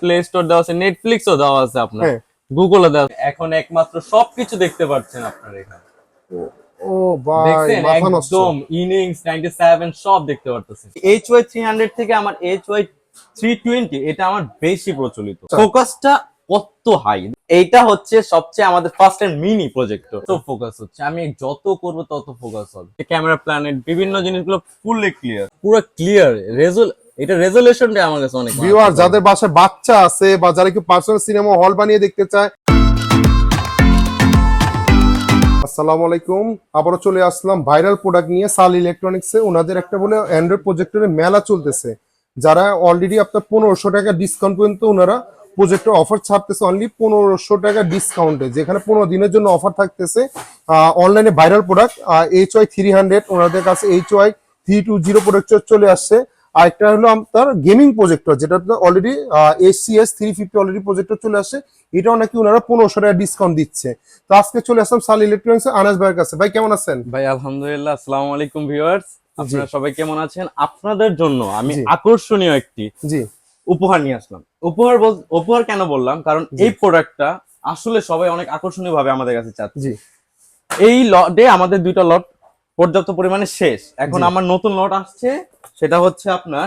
Play store দেওয়া আছে নেটফ্লিক্সও দেওয়া আছে আপনার। হ্যাঁ। গুগলও দেওয়া আছে। এখন একমাত্র সবকিছু দেখতে পাচ্ছেন আপনার এখানে। ও ভাই দেখছেন? মাথা নষ্ট। একদম ইনিংস 97 সব দেখতে পারতেছেন। এইচওয়াই 300 থেকে আমার এইচওয়াই 320 এটা আমার বেশি প্রচলিত। আচ্ছা। ফোকাসটা কত হাই এইটা হচ্ছে সবচেয়ে আমাদের ফার্স্ট এন্ড মিনি প্রজেক্টর তো ফোকাস হচ্ছে আমি যত করব তত ফোকাস হবে। ক্যামেরা প্ল্যানেট বিভিন্ন জিনিসগুলো ফুললি ক্লিয়ার পুরো ক্লিয়ার রেজল এটা রেজোলিউশনটা আমার কাছে অনেক ভিউয়ার যাদের বাসায় বাচ্চা আছে বা যারা কি পার্সোনাল সিনেমা হল বানিয়ে দেখতে চায়। আসসালামু আলাইকুম। আবারও চলে আসলাম ভাইরাল প্রোডাক্ট নিয়ে সাল ইলেকট্রনিক্সে ওনাদের একটা বলে অ্যান্ড্রয়েড প্রজেক্টরের মেলা চলতেছে। যারা অলরেডি আপনার পনেরোশো টাকা ডিসকাউন্ট পর্যন্ত ওনারা প্রজেক্টর অফার ছাড়তেছে অনলি পনেরোশো টাকা ডিসকাউন্টে যেখানে পনেরো দিনের জন্য অফার থাকতেছে অনলাইনে viral product H Y three hundred ওনাদের কাছে H Y three two zero product চলে আসছে। আর একটা হলো আপনার গেমিং প্রজেক্টর যেটা already SCS three fifty already projector চলে আসে। এটাও নাকি ওনারা পনেরোশো টাকা ডিসকাউন্ট দিচ্ছে। তো আজকে চলে আসলাম সাল ইলেকট্রনিক্স আনাস ভাইয়ের কাছে। ভাই কেমন আছেন? ভাই আলহামদুলিল্লাহ আসসালামু আলাইকুম ভিউয়ার্স আপনারা সবাই কেমন আছেন? আপনাদের জন্য আমি আকর্ষণীয় একটি জি। উপহার নিয়ে আসলাম। উপহার বল- উপহার কেন বললাম? কারণ। এই প্রোডাক্টটা আসলে সবাই অনেক আকর্ষণীয় ভাবে আমাদের কাছে চাচ্ছে। জি। এই লটে আমাদের দুইটা লট পর্যাপ্ত পরিমাণে শেষ। এখন আমার নতুন লট আসছে সেটা হচ্ছে আপনার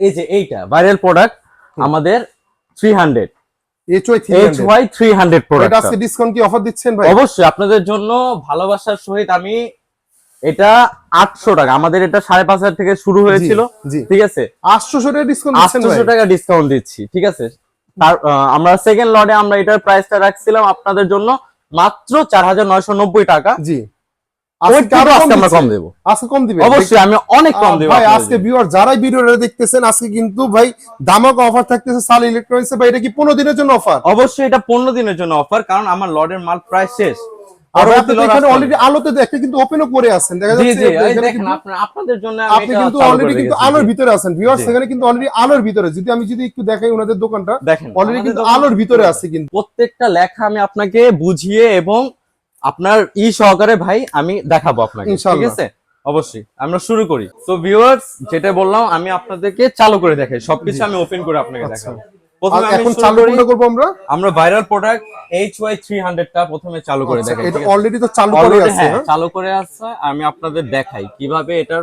এই যে এইটা ভাইরাল প্রোডাক্ট আমাদের থ্রি হান্ড্রেড অবশ্যই আপনাদের জন্য ভালোবাসার সহিত আমি এটা আটশো টাকা আমাদের এটা সাড়ে পাঁচ হাজার থেকে শুরু হয়েছিল ঠিক আছে? আটশোশো টাকা ডিসকাউন্ট আটশোশো টাকা ডিসকাউন্ট দিচ্ছি ঠিক আছে? আমরা সেকেন্ড লটে আমরা এটার প্রাইসটা রাখছিলাম আপনাদের জন্য মাত্র চার হাজার নয়শো নব্বই টাকা। জি। দিনের জন্য অফার অবশ্যই এটা পনেরো দিনের জন্য অফার কারণ আমার মাল প্রায় শেষ। আলোর ভিতরে আছেন। সেখানে কিন্তু অলরেডি আলোর ভিতরে। যদি আমি যদি একটু দেখাই ওনাদের দোকানটা দেখেন অলরেডি কিন্তু আলোর ভিতরে আছে কিন্তু। প্রত্যেকটা লেখা আমি আপনাকে বুঝিয়ে এবং আপনার ই সহকারে ভাই আমি দেখাবো আপনাকে ঠিক আছে? অবশ্যই আমরা শুরু করি। তো ভিউয়ার্স যেটা বললাম আমি আপনাদেরকে চালু করে দেখাই সবকিছু আমি ওপেন করে আপনাকে আচ্ছা। দেখাবো। প্রথমে এখন চালু আমরা? আমরা viral product H Y three টা প্রথমে চালু করে আচ্ছা, দেখাই এটা অলরেডি তো চালু করে আছে হ্যাঁ হ্যাঁ? চালু করে আছে আমি আপনাদের দেখাই কীভাবে এটার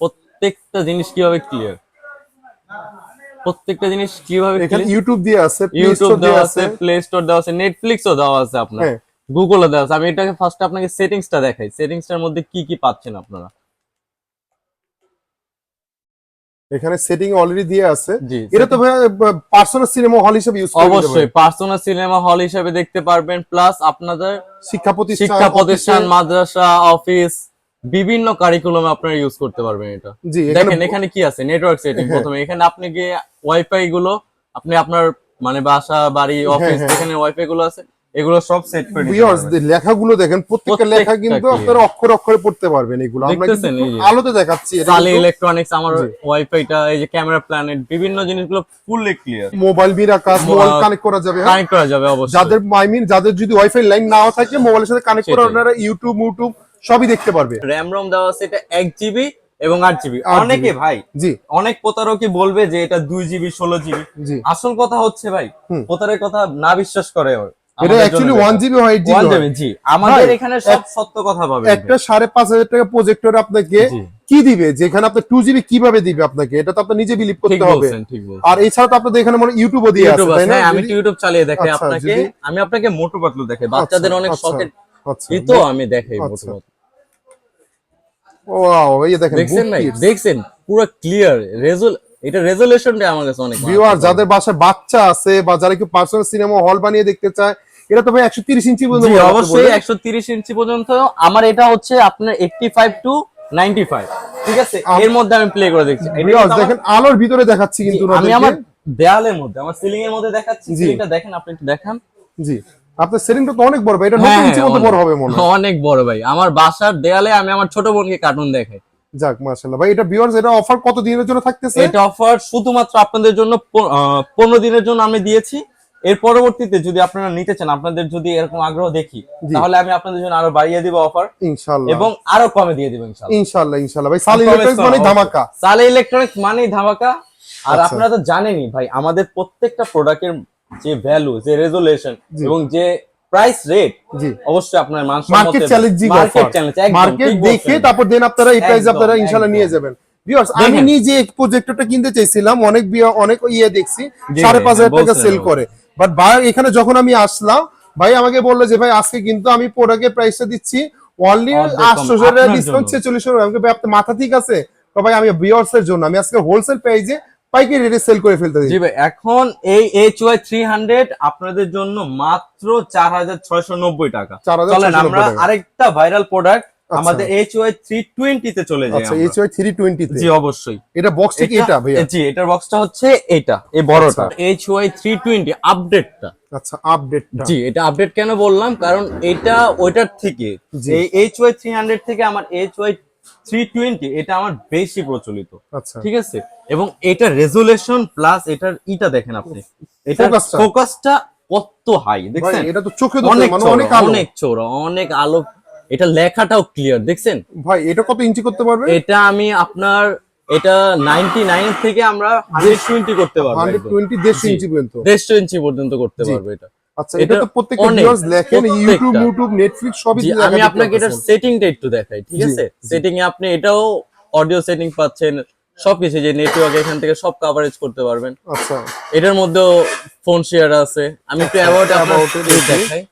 প্রত্যেকটা জিনিস কীভাবে ক্লিয়ার প্রত্যেকটা জিনিস কীভাবে এখানে ইউটিউব দিয়ে আছে ইউটিউব দেওয়া আছে। প্লে স্টোর দেওয়া আছে নেটফ্লিক্সও দেওয়া আছে আপনার। গুগলও দেওয়া আছে। আমি এটাকে ফার্স্ট আপনাকে সেটিংসটা দেখাই। সেটিংসটার মধ্যে কি কি পাচ্ছেন আপনারা? এখানে সেটিং অলরেডি দিয়ে আছে। এটা তো পার্সোনাল সিনেমা হল হিসেবে ইউজ অবশ্যই পার্সোনাল সিনেমা হল হিসেবে দেখতে পারবেন। প্লাস আপনাদের শিক্ষা প্রতিষ্ঠান শিক্ষা প্রতিষ্ঠান মাদ্রাসা অফিস বিভিন্ন কারিকুলামে আপনারা ইউজ করতে পারবেন এটা। দেখেন এখানে কি আছে? নেটওয়ার্ক সেটিং হ্যাঁ। প্রথমে। এখানে আপনি গিয়ে ওয়াইফাই গুলো আপনি আপনার মানে বাসা বাড়ি অফিস এখানে ওয়াইফাই গুলো আছে এগুলো সব সেট করে ভিউয়ার্স লেখাগুলো দেখেন প্রত্যেকটা লেখা কিন্তু আপনারা অক্ষর অক্ষরে পড়তে পারবেন এগুলো। আমরা কিন্তু। আলোতে দেখাচ্ছি এটা সালি ইলেকট্রনিক্স আমার ওয়াইফাইটা এই যে ক্যামেরা প্ল্যানেট বিভিন্ন জিনিসগুলো ফুললি ক্লিয়ার মোবাইল মিরা কাজ মোবাইল কানেক্ট করা যাবে হ্যাঁ? কানেক্ট করা যাবে অবশ্যই। যাদের আই মিন যাদের যদি ওয়াইফাই লাইন নাও থাকে মোবাইলের সাথে কানেক্ট করে আপনারা ইউটিউব ইউটিউব সবই দেখতে পারবে। র্যাম রোম দেওয়া আছে এটা এক জিবি এবং আট জিবি অনেকে ভাই জি। অনেক প্রতারকই বলবে যে এটা দুই জিবি ষোলো জিবি আসল কথা হচ্ছে ভাই। প্রতারের কথা না বিশ্বাস করে। এটা অ্যাকচুয়ালি জন্য ওয়ান জিবি হয় এইট One জিবি জি। আমাদের এখানে সব সত্য কথা পাবেন একটা সাড়ে পাঁচ হাজার টাকা প্রজেক্টর আপনাকে কি দিবে? যেখানে আপনার টু জিবি কীভাবে দিবে আপনাকে? এটা তো নিজে বিলিভ করতে হবে। আর এছাড়া তো আপনাদের এখানে মানে ইউটিউবও দিয়ে আছে তাই না? হ্যাঁ, আমি ইউটিউব চালিয়ে দেখাই আচ্ছা, আপনাকে। আমি আপনাকে মোটু পাতলু দেখাই। বাচ্চাদের অনেক আচ্ছা, শখের আচ্ছা। ই তো আমি দেখাই মোটু আচ্ছা। পাতলু। ওয়াও এই দেখেন দেখছেন পুরো ক্লিয়ার রেজল এটা রেজোলিউশনটা আমার কাছে অনেক ভিউয়ার যাদের বাসায় বাচ্চা আছে বা যারা কি পার্সোনাল সিনেমা হল বানিয়ে দেখতে চায় এটা তো ভাই একশো তিরিশ ইঞ্চি পর্যন্ত জি অবশ্যই বললেন। একশো তিরিশ ইঞ্চি পর্যন্ত। আমার এটা হচ্ছে আপনার eighty five two ninety five ঠিক আছে? এর মধ্যে আমি প্লে করে দেখছি। এটা দেখেন আলোর ভিতরে দেখাচ্ছি কিন্তু আমি আমার দেয়ালের মধ্যে আমার সিলিং এর মধ্যে দেখাচ্ছি। সিলিংটা দেখেন আপনি একটু দেখান। জি। আপনার সেটিংটা তো অনেক বড় ভাই এটা হ্যাঁ, নব্বই ইঞ্চি মতো অনেক- বড় হবে মনে হয়। অনেক বড় ভাই। আমার বাসার দেয়ালে আমি আমার ছোট বোনকে কার্টুন দেখাই। যাক মাশাআল্লাহ। ভাই এটা ভিউয়ার্স এটা অফার কত দিনের জন্য থাকতেছে? এটা অফার শুধুমাত্র আপনাদের জন্য প- আহ, পনেরো দিনের জন্য আমি দিয়েছি। এর পরবর্তীতে যদি আপনারা নিতে চান আপনাদের যদি এরকম আগ্রহ দেখি তাহলে আমি আপনাদের জন্য আরও বাড়িয়ে দিব অফার ইনশাআল্লাহ। এবং আরও কমে দিয়ে দিব ইনশাআল্লাহ। ইনশাআল্লাহ ইনশাআল্লাহ। ভাই সাল ইলেকট্রনিক্স মানে ধামাকা। সালে ইলেকট্রনিক্স মানেই ধামাকা। আর আচ্ছা। আপনারা তো জানেনই ভাই আমাদের প্রত্যেকটা প্রোডাক্টের যে ভ্যালু যে রেজুলেশন এবং যে প্রাইস রেট জি। অবশ্যই আপনার মান market challenging market challenge market দেখে তারপর দেন আপনারা এই প্রাইস আপনারা ইনশাআল্লাহ নিয়ে যাবেন। ভিউয়ার্স আমি। নিজে প্রজেক্টরটা কিনতে চাইছিলাম অনেক অনেক ইয়ে দেখছি সাড়ে পাঁচ হাজার হ্যাঁ, টাকা সেল করে। বাট ভাই এখানে যখন আমি আসলাম ভাই আমাকে বলল যে ভাই আজকে কিন্তু আমি প্রোডাক্টের প্রাইসটা দিচ্ছি। অনলি আটশো টাকা ডিসকাউন্ট জন্য। ছেচল্লিশ টাকা। আপনার মাথা ঠিক আছে? তো ভাই আমি ভিউয়ার্স এর জন্য আমি আজকে হোলসেল প্রাইসে পাইকারি রেটে সেল করে ফেলতে জি ভাই এখন এই এইচ ওয়াই থ্রি হান্ড্রেড আপনাদের জন্য মাত্র চার হাজার ছয়শো নব্বই টাকা। চার হাজার চলেন আমরা আরেকটা ভাইরাল প্রোডাক্ট। আমাদের এইচ ওয়াই থ্রি টোয়েন্টিতে চলে যাই আচ্ছা আমরা। এইচ ওয়াই থ্রি জি অবশ্যই। এটা বক্স ঠিক এটা ভাইয়া? জি এটার বক্সটা হচ্ছে এটা এই বড়টা। আচ্ছা। এইচ ওয়াই থ্রি আপডেটটা আচ্ছা আপডেটটা জি এটা আপডেট কেন বললাম? কারণ এটা ওইটার থেকে এই এইচ ওয়াই থ্রি হান্ড্রেড থেকে আমার এইচ ওয়াই থ্রি টোয়েন্টি এটা আমার বেশি প্রচলিত। আচ্ছা। ঠিক আছে? এবং এটা রেজুলেশন প্লাস এটার ইটা দেখেন আপনি। এটা। ফোকাসটা কত হাই দেখছেন? এটা তো চোখে অনেক মানে চওড়া, অনেক আলো। অনেক চৌড়া অনেক আলো এটা লেখাটাও ক্লিয়ার দেখছেন? ভাই এটা কত ইঞ্চি করতে পারবে? এটা আমি আপনার এটা নাইনটি নাইন থেকে আমরা হান্ড্রেড টোয়েন্টি করতে পারব হান্ড্রেড একদম। টোয়েন্টি দেড়শো জি। ইঞ্চি পর্যন্ত। ইঞ্চি পর্যন্ত করতে পারব এটা। আচ্ছা এটা এটা তো প্রত্যেকটা ভিউয়ার্স লেখেন ইউটিউব ইউটিউব নেটফ্লিক্স সবই আমি আপনাকে। সেটিংটা একটু দেখাই ঠিক আছে? সেটিং এ আপনি এটাও অডিও সেটিং পাচ্ছেন সবকিছু যে নেটওয়ার্ক এখান থেকে সব কভারেজ করতে পারবেন। আচ্ছা। এটার মধ্যেও ফোন শেয়ার আছে। আমি একটু অ্যাবাউট About দেখাই।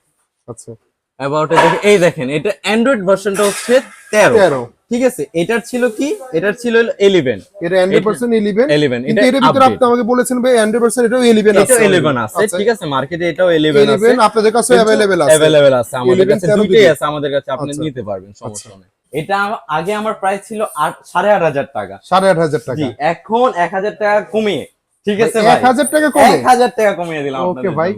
আচ্ছা। অ্যাবাউট এই দেখেন এটা অ্যান্ড্রয়েড ভার্সনটা হচ্ছে তেরো। তেরো। ঠিক আছে এটার ছিল কি? এটার ছিল ইলেভেন এটা হান্ড্রেড পার্সেন্ট ইলেভেন 11 কিন্তু এটা এটার ভিতরে আপনি আমাকে বলেছেন ভাই হান্ড্রেড পার্সেন্ট এটাও ইলেভেন আছে। এটাও ইলেভেন আছে আচ্ছা, ঠিক আছে মার্কেটে এটাও ইলেভেন আছে। ইলেভেন আপনাদের কাছে অ্যাভেলেবেল আছে। অ্যাভেলেবেল আছে আমাদের 11 কাছে দুটোই। আছে আমাদের কাছে আপনি আচ্ছা। নিতে পারবেন সমস্যা নেই। এটা আগে আমার প্রাইস ছিল সাড়ে আট হাজার টাকা। সাড়ে আট হাজার টাকা। এখন এক হাজার টাকা কমিয়ে ঠিক আছে এক হাজার টাকা কমে এক হাজার টাকা কমিয়ে দিলাম আপনাদের ভাই।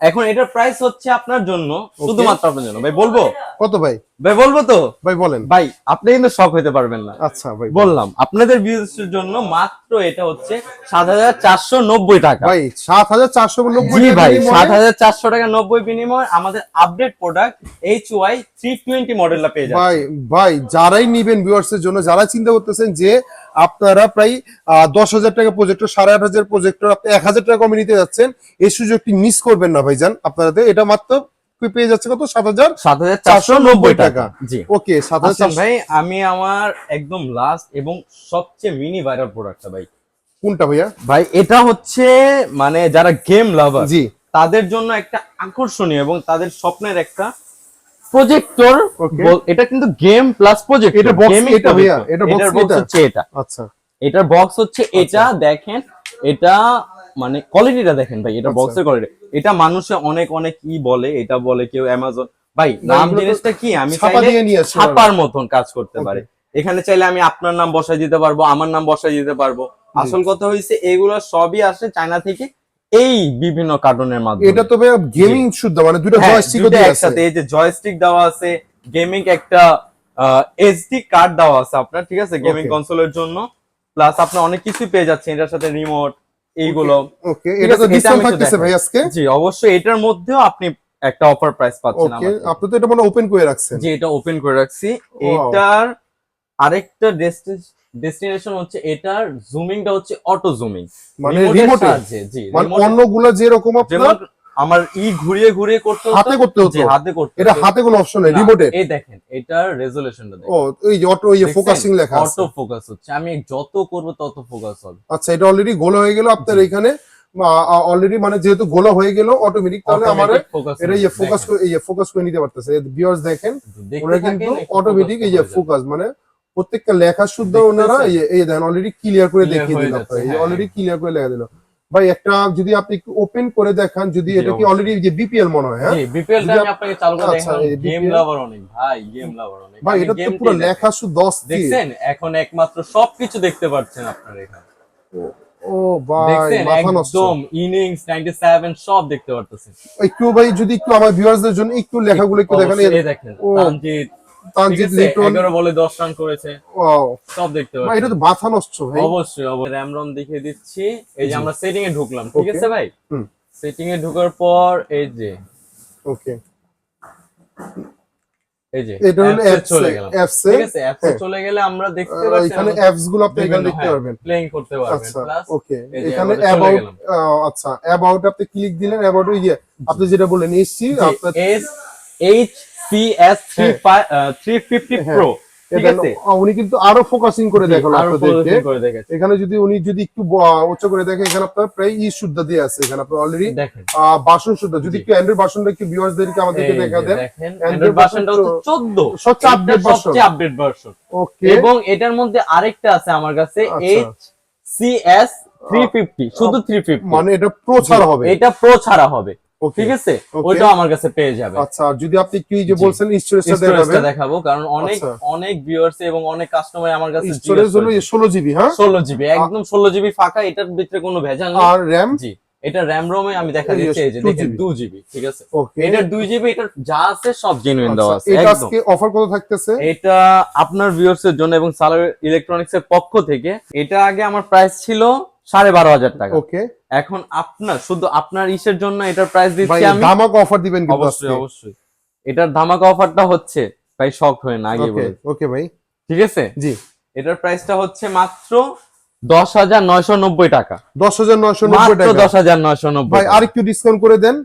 এখন এটার প্রাইস হচ্ছে আপনার জন্য শুধুমাত্র আপনার জন্য। ভাই বলব? কত ভাই? ভাই বলব তো? ভাই বলেন। ভাই আপনি কিন্তু শখ হইতে পারবেন না। আচ্ছা ভাই বললাম আপনাদের ভিউজের জন্য মাত্র এটা হচ্ছে সাত হাজার চারশো নব্বই টাকা। ভাই সাত হাজার চারশো নব্বই জি ভাই বিনিময়ে- সাত হাজার চারশো টাকা নব্বই বিনিময় আমাদের update product H Y three twenty মডেলটা পেয়ে যাবেন ভাই ভাই যারাই নিবেন ভিউয়ার্স এর জন্য যারা চিন্তা করতেছেন যে আপনারা প্রায় দশ হাজার টাকা প্রজেক্টর সাড়ে আট হাজার প্রজেক্টর আপনি এক হাজার টাকা কমে নিতে যাচ্ছেন। এই সুযোগটি মিস করবেন না ভাইজান। আপনাদের এটা মাত্র পেয়ে যাচ্ছে কত? সাত হাজার সাত হাজার চারশো নব্বই। টাকা। জি। ওকে সাত হাজার আচ্ছা ভাই আমি আমার একদম লাস্ট এবং সবচেয়ে মিনি ভাইরাল প্রোডাক্টটা ভাই। কোনটা ভাইয়া? ভাই এটা হচ্ছে মানে যারা গেম লাভার জি। তাদের জন্য একটা আকর্ষণীয় এবং তাদের স্বপ্নের একটা প্রজেক্টর এটা কিন্তু গেম প্লাস প্রজেক্ট এটা box এটা ভাইয়া, এটা বক্স? হচ্ছে এটা। আচ্ছা। এটার বক্স হচ্ছে এটা দেখেন এটা মানে কোয়ালিটিটা দেখেন ভাই এটা আচ্ছা। বক্সের কোয়ালিটি এটা মানুষে অনেক অনেক ই বলে এটা বলে কেউ অ্যামাজন ভাই নাম জিনিসটা কি? আমি ছাপার মতন কাজ করতে পারে। এখানে চাইলে আমি আপনার নাম বসাই দিতে পারব আমার নাম বসাই দিতে পারব। আসল কথা হয়েছে এগুলো সবই আসে চায়না থেকে এই বিভিন্ন কার্টুনের মাধ্যমে। এটা তো গেমিং শুদ্ধ মানে দুটো হ্যাঁ, জয়স্টিকও দুইটা দিয়ে আছে। একসাথে এই যে জয়স্টিক দেওয়া আছে গেমিং একটা এসডি কার্ড দেওয়া আছে আপনার ঠিক আছে? গেমিং কনসোলের জন্য। প্লাস আপনি অনেক কিছু পেয়ে যাচ্ছেন এটার সাথে রিমোট এইগুলো। ওকে এটা তো ডিসকাউন্ট থাকতেছে ভাই আজকে। জি অবশ্যই এটার মধ্যেও আপনি একটা অফার প্রাইস পাচ্ছেন ওকে আপনি তো এটা মানে ওপেন করে রাখছেন। জি এটা ওপেন করে রাখছি। এটার আরেকটা ডেস্টিনেশন হচ্ছে এটার জুমিংটা হচ্ছে অটো জুমিং মানে রিমোটে জি মানে অন্যগুলো যেরকম আপনার আমার ই ঘুরিয়ে ঘুরিয়ে করতে হাতে। করতে হতো। হাতে করতে এটা হাতে। কোনো অপশন নেই না, রিমোটের এই দেখেন এটার রেজুলেশনটা ও এই অটো এই ফোকাসিং লেখা আছে। অটো ফোকাস হচ্ছে। আমি যত করব তত ফোকাস হবে। আচ্ছা এটা অলরেডি গোলা হয়ে গেল আপনার এখানে অলরেডি মানে যেহেতু গোলা হয়ে গেল অটোমেটিক তাহলে আমার এটা ইয়ে ফোকাস দেখেন। এই ফোকাস করে নিতে পারতেছে। ভিউয়ার্স দেখেন ওরা কিন্তু অটোমেটিক এই ফোকাস মানে প্রত্যেকটা লেখা শুদ্ধ ওনারা এই দেন অলরেডি ক্লিয়ার করে দেখিয়ে দিল। অলরেডি ক্লিয়ার করে লেখা দিল। ভাই একটা যদি আপনি একটু ওপেন করে দেখান যদি এটা কি অলরেডি যে বিপিএল মনে হয় হ্যাঁ? বিপিএল টা আমি আপনাকে চালু করে আচ্ছা, দেখালাম গেম লাভার অনেক ভাই গেম লাভার অনেক ভাই এটা তো পুরো দেখাই। লেখা শুদ্ধ অস্থির। দেখছেন? এখন একমাত্র সবকিছু দেখতে পাচ্ছেন আপনারা এখানে। ও ভাই মাথা নষ্ট। একদম ইনিংস 97 সব দেখতে পারতেছেন। একটু ভাই যদি একটু আমার ভিউয়ার্সদের জন্য একটু লেখাগুলো একটু দেখেন এই দেখেন ও, তানজিদ তানজিদ ঠিক আছে, লিটন। 11 বলে 10 রান করেছে। ওয়াও। সব দেখতে এটা তো মাথা নষ্ট ভাই। অবশ্যই অবশ্যই। র্যাম রম দেখিয়ে দিচ্ছি। এই যে আমরা সেটিং এ ঢুকলাম ঠিক আছে ভাই? সেটিং এ ঢোকার পর এই যে। ওকে। এই যে এটা হলো অ্যাপস চলে গেলাম। অ্যাপস। ঠিক আছে অ্যাপসে হ্যাঁ। চলে গেলে আমরা দেখতে পাচ্ছি এখানে অ্যাপসগুলো আপনি এখানে দেখতে হ্যাঁ, পারবেন। প্লেইং করতে পারবেন আচ্ছা প্লাস ওকে। এখানে অ্যাবাউট আচ্ছা অ্যাবাউট আপনি ক্লিক দিলেন অ্যাবাউট ইয়ে আপনি যেটা বললেন এসছি আপনার S H C S three fifty. Pro উনি কিন্তু আরও ফোকাসিং করে দেখাল আপনাদেরকে। এখানে যদি উনি যদি একটু উচ্চ করে দেখেন এখানে আপনার প্রায় ই শুদ্ধ দিয়ে আছে এখানে আপনার অলরেডি বাসন শুদ্ধ যদি একটু অ্যান্ড্রয়েড বাসনটা একটু ভিউয়ার্সদেরকে আমাদেরকে দেখা দেন অ্যান্ড্রয়েড version হচ্ছে 14 সবচেয়ে আপডেট ভার্সন সবচেয়ে আপডেট ভার্সন ওকে এবং এটার মধ্যে আরেকটা আছে আমার কাছে আচ্ছা। H C S three fifty শুধু থ্রি ফিফটি মানে এটা প্রো ছাড়া হবে। এটা প্রো ছাড়া হবে। ঠিক আছে. ওইটাও আমার কাছে পেয়ে যাবে। আচ্ছা আর যদি আপনি কি যে বলছেন স্টোরেজটা দেখাবো কারণ অনেক আচ্ছা। অনেক ভিউয়ার্স এবং অনেক কাস্টমার আমার কাছে স্টোরেজ হলো ষোলো জিবি হ্যাঁ? ষোলো জিবি একদম ষোলো জিবি ফাঁকা এটার ভিতরে কোনো ভেজাল নেই। আর র্যাম জি এটা র্যাম রোমে আমি দেখা দিচ্ছি এই যে দেখেন GB টু জিবি ঠিক আছে? এটার দুই জিবি এটার যা আছে সব জেনুইন দেওয়া আছে এটা আজকে অফার কত থাকতেছে? এটা আপনার ভিউয়ার্স এর জন্য এবং সালার ইলেকট্রনিক্স এর পক্ষ থেকে এটা আগে আমার প্রাইস ছিল সাড়ে বারো হাজার টাকা। ওকে। এখন আপনার শুধু আপনার ইসের জন্য এটার প্রাইস দিচ্ছি আমি। ধামাক অফার দিবেন অবশ্যই অবশ্যই। এটার ধামাকা অফারটা হচ্ছে ভাই শক হয়ে না আগে বলে ওকে ভাই। ঠিক আছে? জি। এটার প্রাইসটা হচ্ছে মাত্র দশ হাজার নয়শো নব্বই টাকা। দশ হাজার নয়শো নব্বই টাকা। দশ হাজার নয়শো নব্বই ভাই আরেকটু ডিসকাউন্ট করে দেন।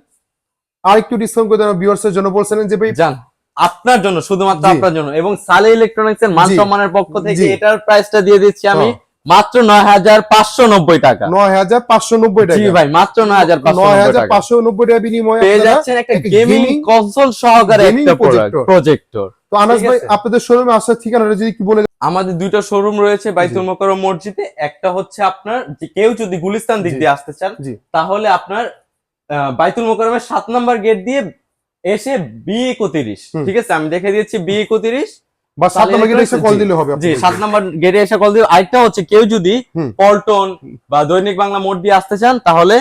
আরেকটু ডিসকাউন্ট করে দেন ভিউয়ার্স এর জন্য বলছিলেন যে ভাই জান আপনার জন্য শুধুমাত্র আপনার জন্য। এবং সালে ইলেকট্রনিক্স এর মান সম্মানের পক্ষ থেকে এটার প্রাইসটা দিয়ে দিচ্ছি আমি। মাত্র নয় হাজার পাঁচশো নব্বই টাকা। নয় হাজার পাঁচশো নব্বই জি টাকা ভাই মাত্র নয় হাজার নয় হাজার পাঁচশো নব্বই টাকা বিনিময়ে পেয়ে যাচ্ছেন একটা গেমিং কনসোল সহকারে একটা প্রজেক্টর তো আনাস ভাই আপনাদের শোরুমে আসার ঠিকানাটা যদি কি বলে আমাদের দুইটা শোরুম রয়েছে বাইতুল মোকাররম মসজিদে। একটা হচ্ছে আপনার যে কেউ যদি গুলিস্তান দিক দিয়ে আসতে চান জি। তাহলে আপনার বাইতুল মোকাররমের সাত নাম্বার গেট দিয়ে এসে বি একত্রিশ। ঠিক আছে? আমি দেখে দিচ্ছি বি একত্রিশ। বা সাত নম্বর গেটে এসে কল দিলে হবে জি সাত নাম্বার গেটে এসে কল দিয়ে আরেকটা হচ্ছে কেউ যদি পল্টন বা দৈনিক বাংলা মোড় দিয়ে আসতে চান তাহলে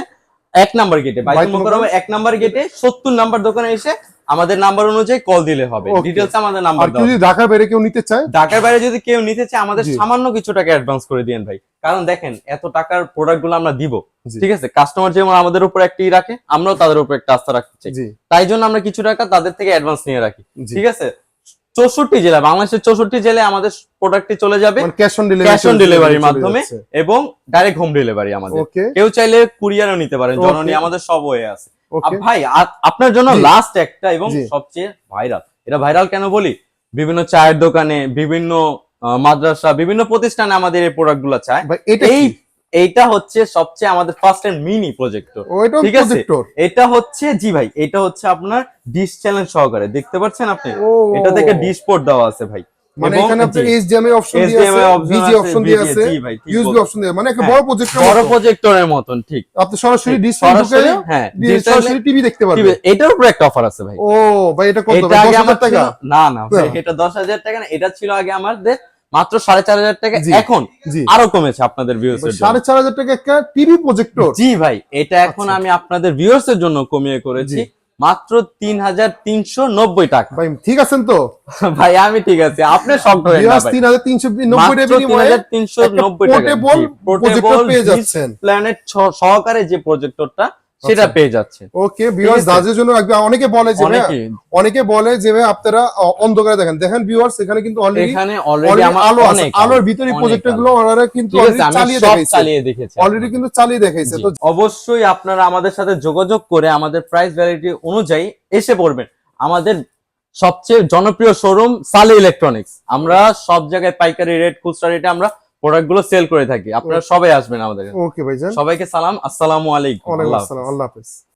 এক নাম্বার গেটে বাইতুল এক নাম্বার গেটে সত্তর নাম্বার দোকানে এসে আমাদের নাম্বার অনুযায়ী কল দিলে হবে. ডিটেলস আমাদের নাম্বার যদি ঢাকার বাইরে কেউ নিতে চায়? ঢাকার বাইরে যদি কেউ নিতে চায় আমাদের সামান্য কিছু টাকা অ্যাডভান্স করে দিন ভাই। কারণ দেখেন এত টাকার প্রোডাক্টগুলো আমরা দিব। ঠিক আছে? কাস্টমার যেমন আমাদের উপর একটি রাখে আমরাও তাদের উপর একটা আস্থা রাখতে চাই। তাই জন্য আমরা কিছু টাকা তাদের থেকে অ্যাডভান্স নিয়ে রাখি। ঠিক আছে? চৌষট্টি জেলা বাংলাদেশের চৌষট্টি জেলায় আমাদের প্রোডাক্টটি চলে যাবে cash on delivery cash on ডেলিভারির মাধ্যমে এবং ডাইরেক্ট হোম ডেলিভারি আমাদের। কেউ চাইলে কুরিয়ারও নিতে পারেন জননী আমাদের সব হয়ে আছে। ভাই আপনার জন্য লাস্ট একটা এবং সবচেয়ে ভাইরাল এটা ভাইরাল কেন বলি? বিভিন্ন চায়ের দোকানে বিভিন্ন মাদ্রাসা বিভিন্ন প্রতিষ্ঠানে আমাদের এই প্রোডাক্টগুলো চায়। এই এইটা হচ্ছে সবচেয়ে আমাদের ফার্স্ট এন্ড মিনি প্রজেক্টর ঠিক আছে। এটা হচ্ছে জি ভাই এটা হচ্ছে আপনার ডিশ চ্যালেঞ্জ সহকারে। দেখতে পাচ্ছেন আপনি? এটা থেকে ডিশ পোর্ট দেওয়া আছে ভাই। মানে এখানে আপনার এইচডিএমআই অপশন দিয়ে আছে বিজি অপশন দিয়ে আছে ইউএসবি অপশন দিয়ে মানে একটা হ্যাঁ, বড় প্রজেক্টর বড় প্রজেক্টরের মতন ঠিক। আপনি সরাসরি হ্যাঁ সরাসরি টিভি দেখতে পারবেন। এটার উপর একটা অফার আছে ভাই। ও ভাই এটা কত 10000 টাকা? না না হ্যাঁ। এটা দশ হাজার টাকা না এটা ছিল আগে আমাদের মাত্র সাড়ে চার হাজার টাকা। এখন আরও কমেছে আপনাদের ভিউস সাড়ে চার হাজার টাকা একটা টিভি প্রজেক্টর জি ভাই এটা এখন আচ্ছা। আমি আপনাদের ভিউয়ার্স এর জন্য কমিয়ে করেছি। মাত্র তিন হাজার তিনশো নব্বই টাকা। ভাই ঠিক আছেন তো? ভাই আমি ঠিক আছে। আপনি সব ভাই। তিন হাজার তিনশো নব্বই টাকা তিনশো নব্বই টাকা। পোর্টেবল পেয়ে যাচ্ছেন। প্ল্যানেট সহকারে যে প্রজেক্টরটা সেটা আচ্ছা। পেয়ে যাচ্ছে। ওকে ভিউয়ার্স দাজের জন্য অনেকে বলে যে অনেকে। বলে যে ভাই আপনারা অন্ধকারে দেখেন। দেখেন ভিউয়ার্স এখানে কিন্তু অলরেডি এখানে অলরেডি আমার আলো আছে। আলোর ভিতরে প্রজেক্টরগুলো ওনারা কিন্তু চালিয়ে দেখাইছে। চালিয়ে দেখেছি অলরেডি কিন্তু চালিয়ে দেখাইছে। তো অবশ্যই আপনারা আমাদের সাথে যোগাযোগ করে আমাদের প্রাইস ভ্যালিটি অনুযায়ী এসে পড়বেন। আমাদের সবচেয়ে জনপ্রিয় শোরুম সালে ইলেকট্রনিক্স আমরা সব জায়গায় পাইকারি রেট খুচরা রেটে আমরা প্রোডাক্টগুলো সেল করে থাকি। আপনারা সবাই আসবেন আমাদের ওকে ভাইজান। সবাইকে সালাম। আসসালামু আলাইকুম। আল্লাহ হাফেজ।